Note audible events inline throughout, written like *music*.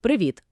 Привіт!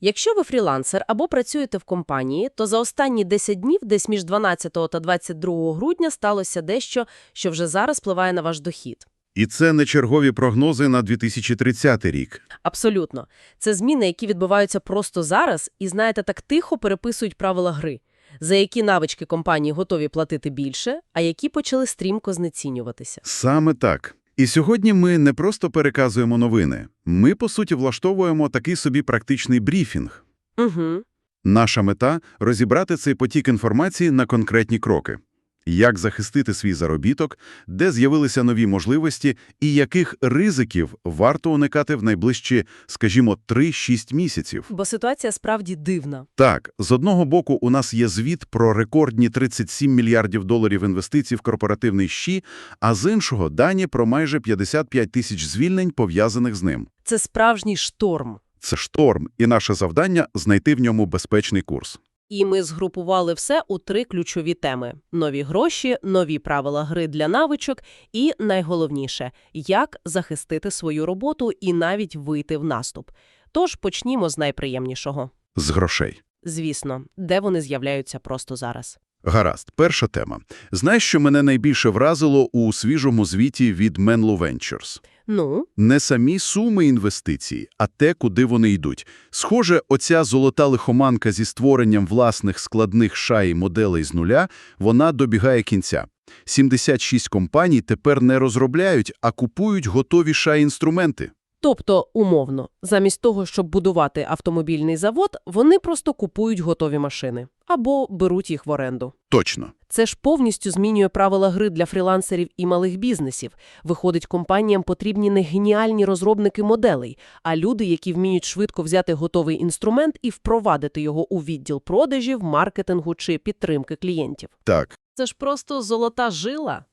Якщо ви фрілансер або працюєте в компанії, то за останні 10 днів, десь між 12 та 22 грудня, сталося дещо, що вже зараз впливає на ваш дохід. І це не чергові прогнози на 2030 рік. Абсолютно. Це зміни, які відбуваються просто зараз і, знаєте, так тихо переписують правила гри, за які навички компанії готові платити більше, а які почали стрімко знецінюватися. Саме так. І сьогодні ми не просто переказуємо новини. Ми, по суті, влаштовуємо такий собі практичний брифінг. Угу. Наша мета – розібрати цей потік інформації на конкретні кроки. Як захистити свій заробіток, де з'явилися нові можливості і яких ризиків варто уникати в найближчі, скажімо, 3-6 місяців. Бо ситуація справді дивна. Так, з одного боку у нас є звіт про рекордні 37 мільярдів доларів інвестицій в корпоративний щі, а з іншого – дані про майже 55 тисяч звільнень, пов'язаних з ним. Це справжній шторм. Це шторм, і наше завдання – знайти в ньому безпечний курс. І ми згрупували все у три ключові теми: нові гроші, нові правила гри для навичок і найголовніше як захистити свою роботу і навіть вийти в наступ. Тож почнімо з найприємнішого. З грошей. Звісно, де вони з'являються просто зараз. Гаразд, перша тема. Знаєш, що мене найбільше вразило у свіжому звіті від Menlo Ventures? Ну, Не самі суми інвестицій, а те, куди вони йдуть. Схоже, оця золота лихоманка зі створенням власних складних шай моделей з нуля, вона добігає кінця. 76 компаній тепер не розробляють, а купують готові шай-інструменти. Тобто, умовно, замість того, щоб будувати автомобільний завод, вони просто купують готові машини або беруть їх в оренду. Точно. Це ж повністю змінює правила гри для фрілансерів і малих бізнесів. Виходить, компаніям потрібні не геніальні розробники моделей, а люди, які вміють швидко взяти готовий інструмент і впровадити його у відділ продажів, маркетингу чи підтримки клієнтів. Так, Це ж просто золота жила.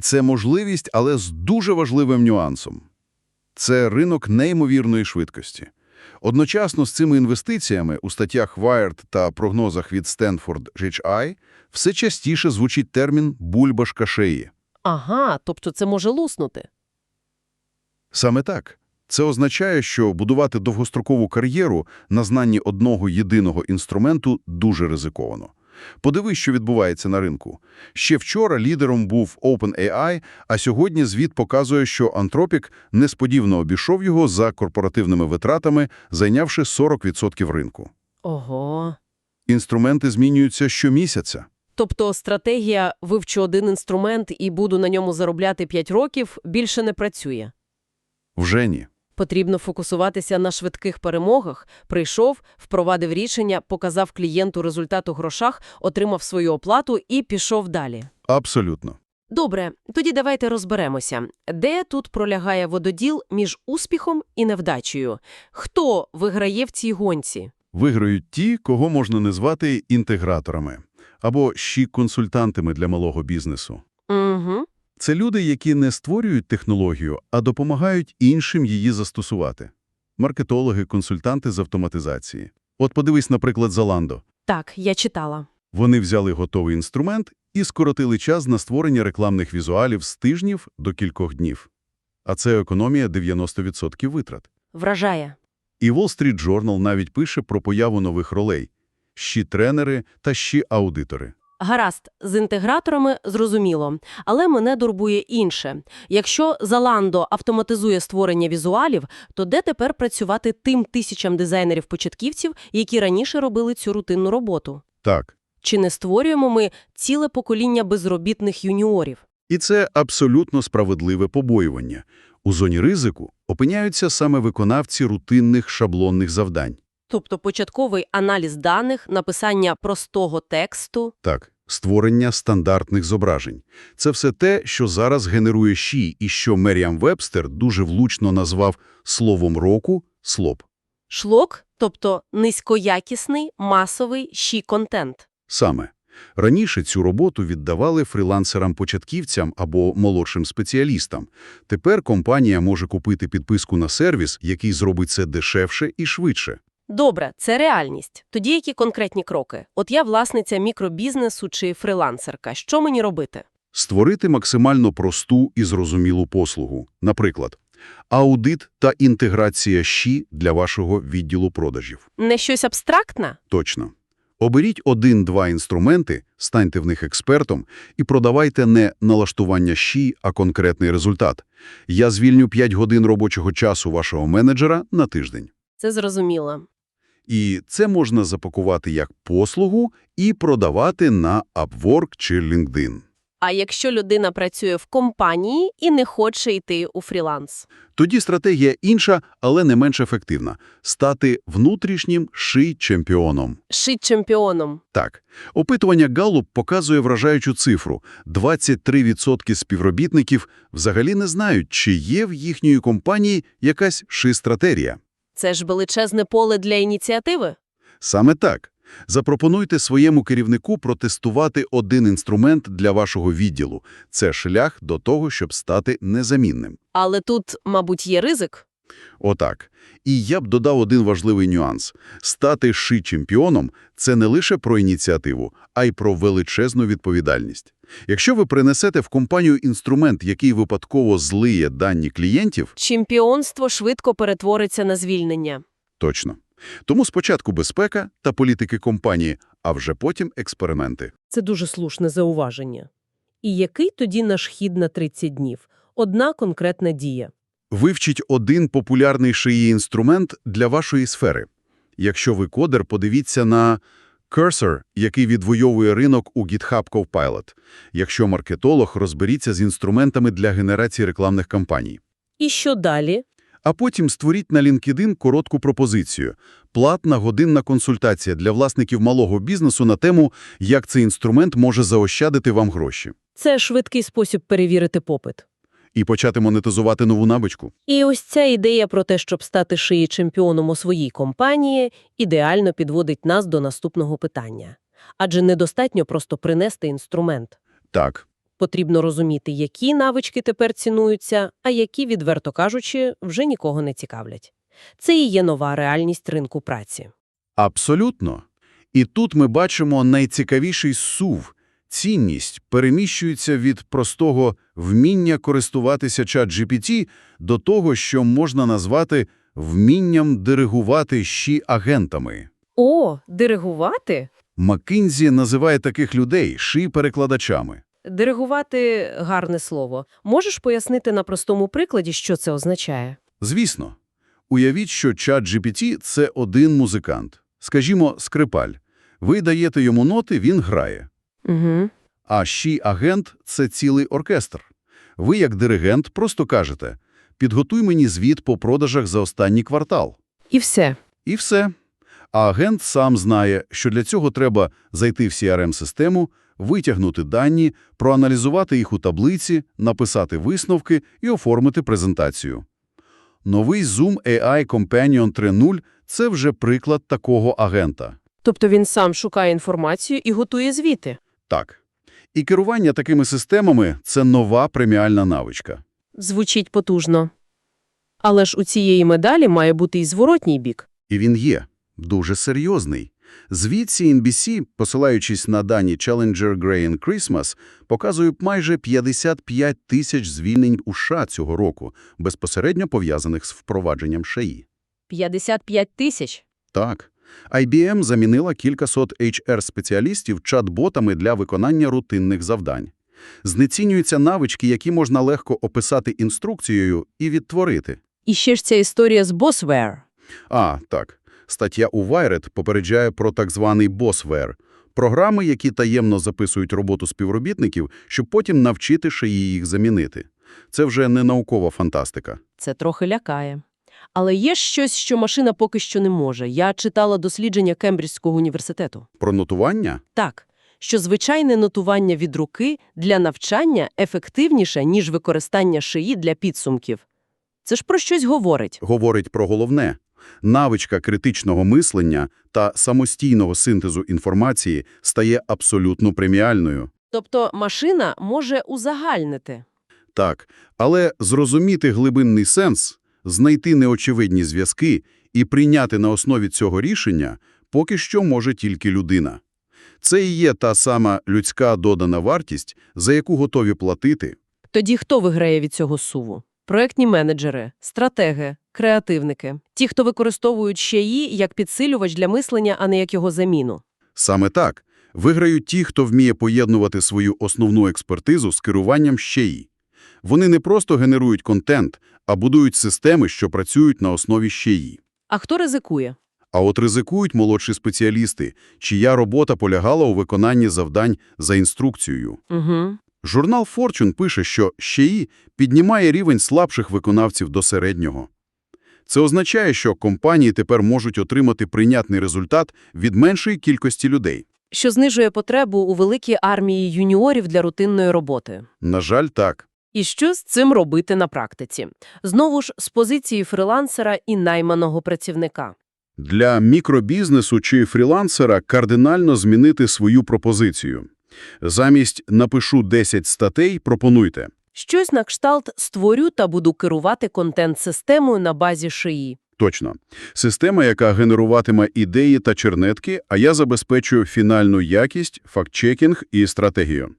це можливість, але з дуже важливим нюансом. Це ринок неймовірної швидкості. Одночасно з цими інвестиціями у статтях Wired та прогнозах від Stanford HI все частіше звучить термін «бульбашка шиї». Ага, тобто це може луснути. Саме так. Це означає, що будувати довгострокову кар'єру на знанні одного єдиного інструменту дуже ризиковано. Подивись, що відбувається на ринку. Ще вчора лідером був OpenAI, а сьогодні звіт показує, що Anthropic несподівано обійшов його за корпоративними витратами, зайнявши 40% ринку. Ого. Інструменти змінюються щомісяця. Тобто стратегія «вивчу один інструмент і буду на ньому заробляти 5 років» більше не працює. Вже ні. Потрібно фокусуватися на швидких перемогах. Прийшов, впровадив рішення, показав клієнту результат у грошах, отримав свою оплату і пішов далі. Абсолютно. Добре, тоді давайте розберемося. Де тут пролягає вододіл між успіхом і невдачею? Хто виграє в цій гонці? Виграють ті, кого можна назвати інтеграторами або ще консультантами для малого бізнесу. Угу. Це люди, які не створюють технологію, а допомагають іншим її застосувати. Маркетологи, консультанти з автоматизації. От подивись, наприклад, Zalando. Так, я читала. Вони взяли готовий інструмент і скоротили час на створення рекламних візуалів з тижнів до кількох днів. А це економія 90% витрат. Вражає. І Wall Street Journal навіть пише про появу нових ролей – щі тренери та щі аудитори. Гаразд, з інтеграторами зрозуміло. Але мене турбує інше. Якщо Zalando автоматизує створення візуалів, то де тепер працювати тим тисячам дизайнерів-початківців, які раніше робили цю рутинну роботу? Так. Чи не створюємо ми ціле покоління безробітних юніорів? І це абсолютно справедливе побоювання. У зоні ризику опиняються саме виконавці рутинних шаблонних завдань. Тобто початковий аналіз даних, написання простого тексту. Так, створення стандартних зображень. Це все те, що зараз генерує ЩІ і що Меріам Вебстер дуже влучно назвав словом року – слоп. Шлок, тобто низькоякісний, масовий щі-контент. Саме. Раніше цю роботу віддавали фрілансерам-початківцям або молодшим спеціалістам. Тепер компанія може купити підписку на сервіс, який зробить це дешевше і швидше. Добре, це реальність. Тоді які конкретні кроки? От я власниця мікробізнесу чи фрилансерка. Що мені робити? Створити максимально просту і зрозумілу послугу. Наприклад, Аудит та інтеграція ЩІ для вашого відділу продажів. Не щось абстрактне? Точно. Оберіть один-два інструменти, станьте в них експертом і продавайте не налаштування щі, а конкретний результат. Я звільню 5 годин робочого часу вашого менеджера на тиждень. Це зрозуміло. І це можна запакувати як послугу і продавати на Upwork чи LinkedIn. А якщо людина працює в компанії і не хоче йти у фріланс? Тоді стратегія інша, але не менш ефективна – стати внутрішнім ши-чемпіоном. Шить чемпіоном. Так, опитування Gallup показує вражаючу цифру. 23% співробітників взагалі не знають, чи є в їхньої компанії якась ши-стратегія. Це ж величезне поле для ініціативи. Саме так. Запропонуйте своєму керівнику протестувати один інструмент для вашого відділу. Це шлях до того, щоб стати незамінним. Але тут, мабуть, є ризик. Отак. І я б додав один важливий нюанс. Стати ши-чемпіоном – це не лише про ініціативу, а й про величезну відповідальність. Якщо ви принесете в компанію інструмент, який випадково злиє дані клієнтів, Чемпіонство швидко перетвориться на звільнення. точно. Тому спочатку безпека та політики компанії, а вже потім експерименти. Це дуже слушне зауваження. І який тоді наш хід на 30 днів? Одна конкретна дія. Вивчіть один популярний шиї інструмент для вашої сфери. Якщо ви кодер, подивіться на Cursor, який відвоює ринок у GitHub Copilot. Якщо маркетолог, розберіться з інструментами для генерації рекламних кампаній. І що далі? А потім створіть на LinkedIn коротку пропозицію – платна годинна консультація для власників малого бізнесу на тему, як цей інструмент може заощадити вам гроші. Це швидкий спосіб перевірити попит. І почати монетизувати нову навичку. І ось ця ідея про те, щоб стати шиї чемпіоном у своїй компанії, ідеально підводить нас до наступного питання. Адже недостатньо просто принести інструмент. Так, Потрібно розуміти, які навички тепер цінуються, а які, відверто кажучи, вже нікого не цікавлять. Це і є нова реальність ринку праці. Абсолютно. І тут ми бачимо найцікавіший сув. Цінність переміщується від простого вміння користуватися чат GPT до того, що можна назвати вмінням диригувати щі агентами. О, диригувати? Маккінзі називає таких людей ши-перекладачами. Диригувати – гарне слово. Можеш пояснити на простому прикладі, що це означає? Звісно. Уявіть, що чат GPT – це один музикант. Скажімо, скрипаль. Ви даєте йому ноти, він грає. Угу. А щі-агент – це цілий оркестр. Ви, як диригент, просто кажете «підготуй мені звіт по продажах за останній квартал». І все. І все. А агент сам знає, що для цього треба зайти в CRM-систему, витягнути дані, проаналізувати їх у таблиці, написати висновки і оформити презентацію. Новий Zoom AI Companion 3.0 – це вже приклад такого агента. Тобто він сам шукає інформацію і готує звіти. Так. І керування такими системами – це нова преміальна навичка. Звучить потужно. Але ж у цієї медалі має бути і зворотній бік. І він є. Дуже серйозний. Звідси NBC, посилаючись на дані Challenger Gray Christmas, показує майже 55 тисяч звільнень у США цього року, безпосередньо пов'язаних з впровадженням ШАІ. 55 тисяч. Так. IBM замінила кількасот HR-спеціалістів чат-ботами для виконання рутинних завдань. Знецінюються навички, які можна легко описати інструкцією і відтворити. І ще ж ця історія з Bossware. А, так. Стаття у Wired попереджає про так званий bossware – програми, які таємно записують роботу співробітників, щоб потім навчити шиї їх замінити. Це вже не наукова фантастика. Це трохи лякає. Але є щось, що машина поки що не може. Я читала дослідження Кембриджського університету. Про нотування? Так, що звичайне нотування від руки для навчання ефективніше, ніж використання шиї для підсумків. Це ж про щось говорить. Говорить про головне. Навичка критичного мислення та самостійного синтезу інформації стає абсолютно преміальною. Тобто машина може узагальнити. Так, але зрозуміти глибинний сенс, знайти неочевидні зв'язки і прийняти на основі цього рішення поки що може тільки людина. Це і є та сама людська додана вартість, за яку готові платити. Тоді хто виграє від цього суву? Проектні менеджери, стратеги, креативники. Ті, хто використовують ще її як підсилювач для мислення, а не як його заміну. Саме так. Виграють ті, хто вміє поєднувати свою основну експертизу з керуванням ще й. Вони не просто генерують контент, а будують системи, що працюють на основі ще й. А хто ризикує? А от ризикують молодші спеціалісти, чия робота полягала у виконанні завдань за інструкцією. Угу. Журнал Fortune пише, що ЩЕІ піднімає рівень слабших виконавців до середнього. Це означає, що компанії тепер можуть отримати прийнятний результат від меншої кількості людей. Що знижує потребу у великій армії юніорів для рутинної роботи. На жаль, так. І що з цим робити на практиці? Знову ж, з позиції фрилансера і найманого працівника. Для мікробізнесу чи фрілансера кардинально змінити свою пропозицію. Замість «напишу 10 статей» пропонуйте. Щось на кшталт «створю та буду керувати контент-системою на базі шиї». Точно. Система, яка генеруватиме ідеї та чернетки, а я забезпечую фінальну якість, фактчекінг і стратегію.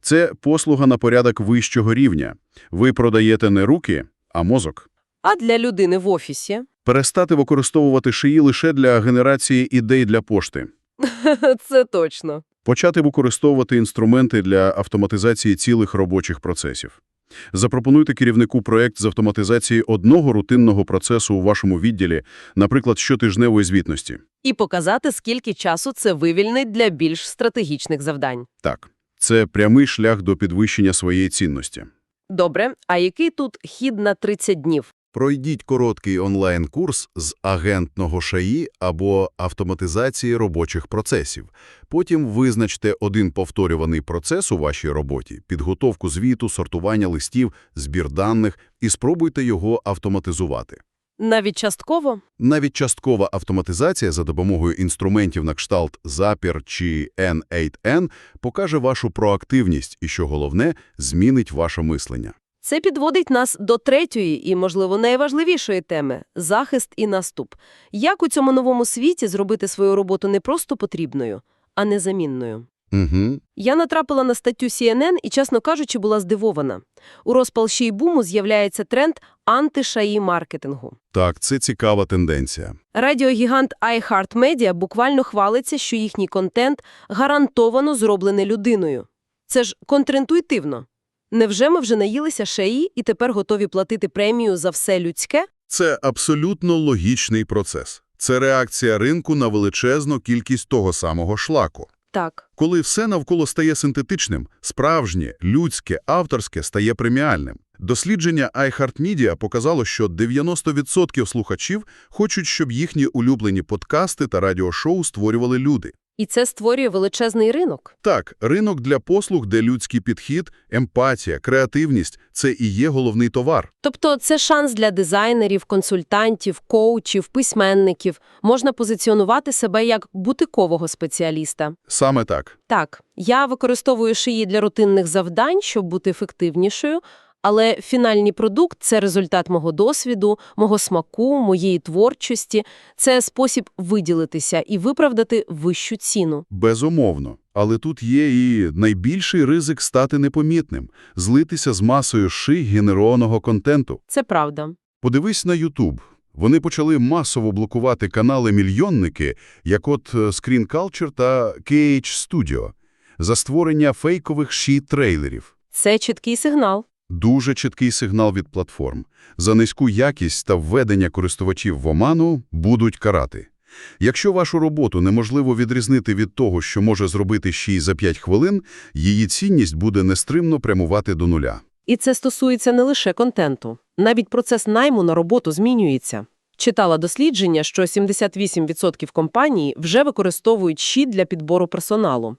Це послуга на порядок вищого рівня. Ви продаєте не руки, а мозок. А для людини в офісі? Перестати використовувати шиї лише для генерації ідей для пошти. *laughs* Це точно. Почати використовувати інструменти для автоматизації цілих робочих процесів. Запропонуйте керівнику проєкт з автоматизації одного рутинного процесу у вашому відділі, наприклад, щотижневої звітності. І показати, скільки часу це вивільнить для більш стратегічних завдань. Так, це прямий шлях до підвищення своєї цінності. Добре, а який тут хід на 30 днів? Пройдіть короткий онлайн-курс з агентного ШАІ або автоматизації робочих процесів. Потім визначте один повторюваний процес у вашій роботі – підготовку звіту, сортування листів, збір даних і спробуйте його автоматизувати. Навіть частково? Навіть часткова автоматизація за допомогою інструментів на кшталт Zapier чи N8N покаже вашу проактивність і, що головне, змінить ваше мислення. Це підводить нас до третьої і, можливо, найважливішої теми – захист і наступ. Як у цьому новому світі зробити свою роботу не просто потрібною, а незамінною? Угу. Я натрапила на статтю CNN і, чесно кажучи, була здивована. У розпал шій-буму з'являється тренд анти-шаї-маркетингу. Так, це цікава тенденція. Радіогігант iHeartMedia буквально хвалиться, що їхній контент гарантовано зроблений людиною. Це ж контрінтуїтивно. Невже ми вже наїлися шаї і тепер готові платити премію за все людське? Це абсолютно логічний процес. Це реакція ринку на величезну кількість того самого шлаку. Так. Коли все навколо стає синтетичним, справжнє, людське, авторське стає преміальним. Дослідження iHeartMedia показало, що 90% слухачів хочуть, щоб їхні улюблені подкасти та радіошоу створювали люди. І це створює величезний ринок. Так, ринок для послуг, де людський підхід, емпатія, креативність – це і є головний товар. Тобто це шанс для дизайнерів, консультантів, коучів, письменників. Можна позиціонувати себе як бутикового спеціаліста. Саме так. Так, я використовую шиї для рутинних завдань, щоб бути ефективнішою, але фінальний продукт – це результат мого досвіду, мого смаку, моєї творчості. Це спосіб виділитися і виправдати вищу ціну. Безумовно. Але тут є і найбільший ризик стати непомітним, злитися з масою ши генерованого контенту. Це правда. Подивись на YouTube. Вони почали масово блокувати канали-мільйонники, як от е, Screen Culture та KH Studio, за створення фейкових ші-трейлерів. Це чіткий сигнал. Дуже чіткий сигнал від платформ. За низьку якість та введення користувачів в оману будуть карати. Якщо вашу роботу неможливо відрізнити від того, що може зробити ще й за 5 хвилин, її цінність буде нестримно прямувати до нуля. І це стосується не лише контенту. Навіть процес найму на роботу змінюється. Читала дослідження, що 78% компаній вже використовують щит для підбору персоналу.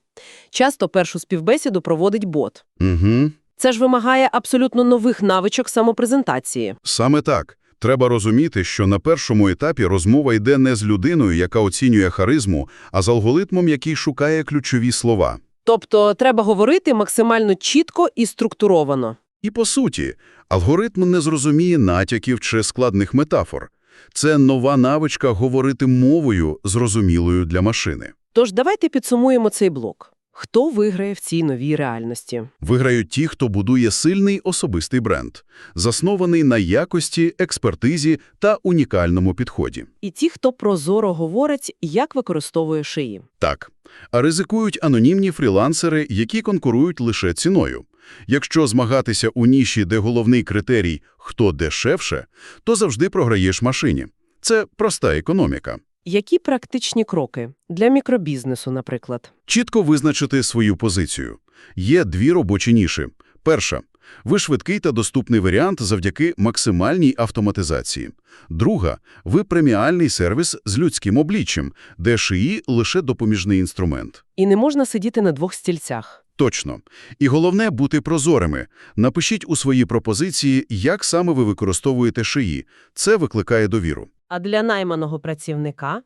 Часто першу співбесіду проводить бот. Угу. Це ж вимагає абсолютно нових навичок самопрезентації. Саме так. Треба розуміти, що на першому етапі розмова йде не з людиною, яка оцінює харизму, а з алгоритмом, який шукає ключові слова. Тобто треба говорити максимально чітко і структуровано. І по суті, алгоритм не зрозуміє натяків чи складних метафор. Це нова навичка говорити мовою, зрозумілою для машини. Тож давайте підсумуємо цей блок. Хто виграє в цій новій реальності? Виграють ті, хто будує сильний особистий бренд, заснований на якості, експертизі та унікальному підході. І ті, хто прозоро говорить, як використовує шиї. Так. А ризикують анонімні фрілансери, які конкурують лише ціною. Якщо змагатися у ніші, де головний критерій «хто дешевше», то завжди програєш машині. Це проста економіка. Які практичні кроки для мікробізнесу, наприклад? Чітко визначити свою позицію. Є дві робочі ніші. Перша – ви швидкий та доступний варіант завдяки максимальній автоматизації. Друга – ви преміальний сервіс з людським обличчям, де шиї – лише допоміжний інструмент. І не можна сидіти на двох стільцях. Точно. І головне – бути прозорими. Напишіть у свої пропозиції, як саме ви використовуєте шиї. Це викликає довіру. А для найманого працівника?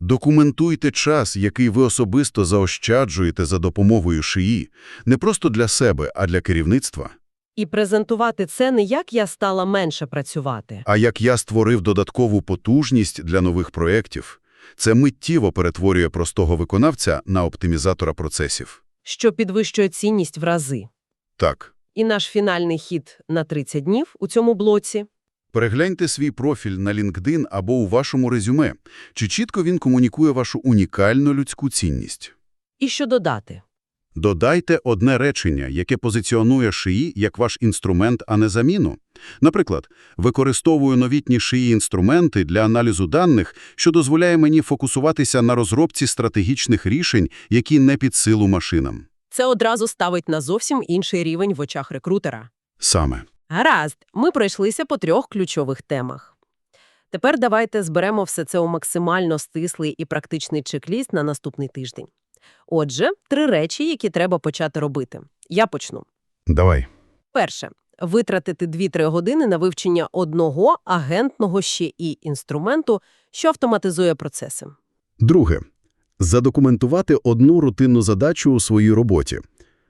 Документуйте час, який ви особисто заощаджуєте за допомогою шиї. Не просто для себе, а для керівництва. І презентувати це не як я стала менше працювати. А як я створив додаткову потужність для нових проєктів, це миттєво перетворює простого виконавця на оптимізатора процесів. що підвищує цінність в рази. Так. І наш фінальний хід на 30 днів у цьому блоці. Перегляньте свій профіль на LinkedIn або у вашому резюме, чи чітко він комунікує вашу унікальну людську цінність. І що додати? Додайте одне речення, яке позиціонує шиї як ваш інструмент, а не заміну. Наприклад, використовую новітні шиї інструменти для аналізу даних, що дозволяє мені фокусуватися на розробці стратегічних рішень, які не під силу машинам. Це одразу ставить на зовсім інший рівень в очах рекрутера. Саме. Гаразд, ми пройшлися по трьох ключових темах. Тепер давайте зберемо все це у максимально стислий і практичний чек-ліст на наступний тиждень. Отже, три речі, які треба почати робити. Я почну. Давай. Перше. Витратити 2-3 години на вивчення одного агентного ще і інструменту, що автоматизує процеси. Друге. Задокументувати одну рутинну задачу у своїй роботі.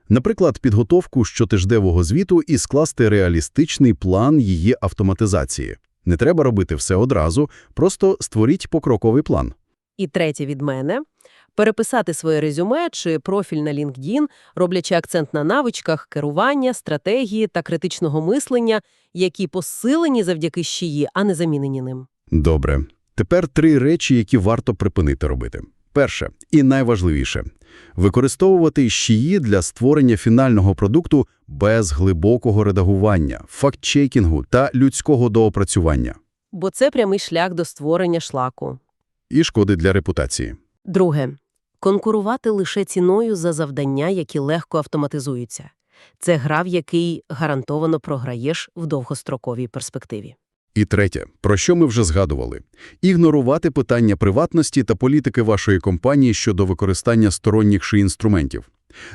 Наприклад, підготовку щотиждевого звіту і скласти реалістичний план її автоматизації. Не треба робити все одразу, просто створіть покроковий план. І третє від мене – переписати своє резюме чи профіль на LinkedIn, роблячи акцент на навичках керування, стратегії та критичного мислення, які посилені завдяки щії, а не замінені ним. Добре. Тепер три речі, які варто припинити робити. Перше і найважливіше – використовувати щії для створення фінального продукту без глибокого редагування, фактчекінгу та людського доопрацювання. Бо це прямий шлях до створення шлаку. І шкоди для репутації. Друге. Конкурувати лише ціною за завдання, які легко автоматизуються. Це гра, в який гарантовано програєш в довгостроковій перспективі. І третє, про що ми вже згадували – ігнорувати питання приватності та політики вашої компанії щодо використання сторонніх ши інструментів.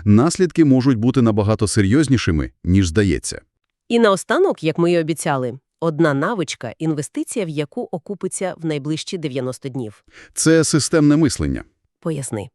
Наслідки можуть бути набагато серйознішими, ніж здається. І наостанок, як ми й обіцяли, одна навичка – інвестиція, в яку окупиться в найближчі 90 днів. Це системне мислення. Поясни.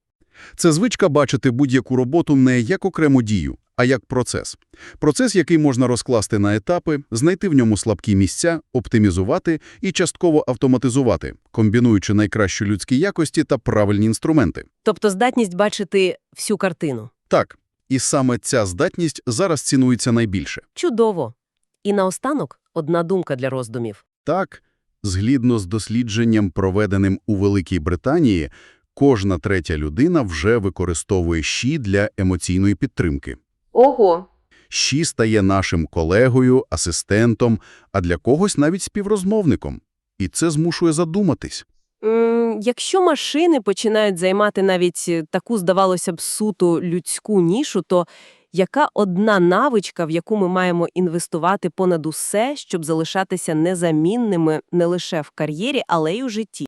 Це звичка бачити будь-яку роботу не як окрему дію, а як процес. Процес, який можна розкласти на етапи, знайти в ньому слабкі місця, оптимізувати і частково автоматизувати, комбінуючи найкращі людські якості та правильні інструменти. Тобто здатність бачити всю картину. Так, і саме ця здатність зараз цінується найбільше. Чудово. І наостанок одна думка для роздумів. Так, згідно з дослідженням, проведеним у Великій Британії, кожна третя людина вже використовує щі для емоційної підтримки. Ого! Щі стає нашим колегою, асистентом, а для когось навіть співрозмовником. І це змушує задуматись. М, Якщо машини починають займати навіть е, таку, здавалося б, суто людську нішу, то яка одна навичка, в яку ми маємо інвестувати понад усе, щоб залишатися незамінними не лише в кар'єрі, але й у житті?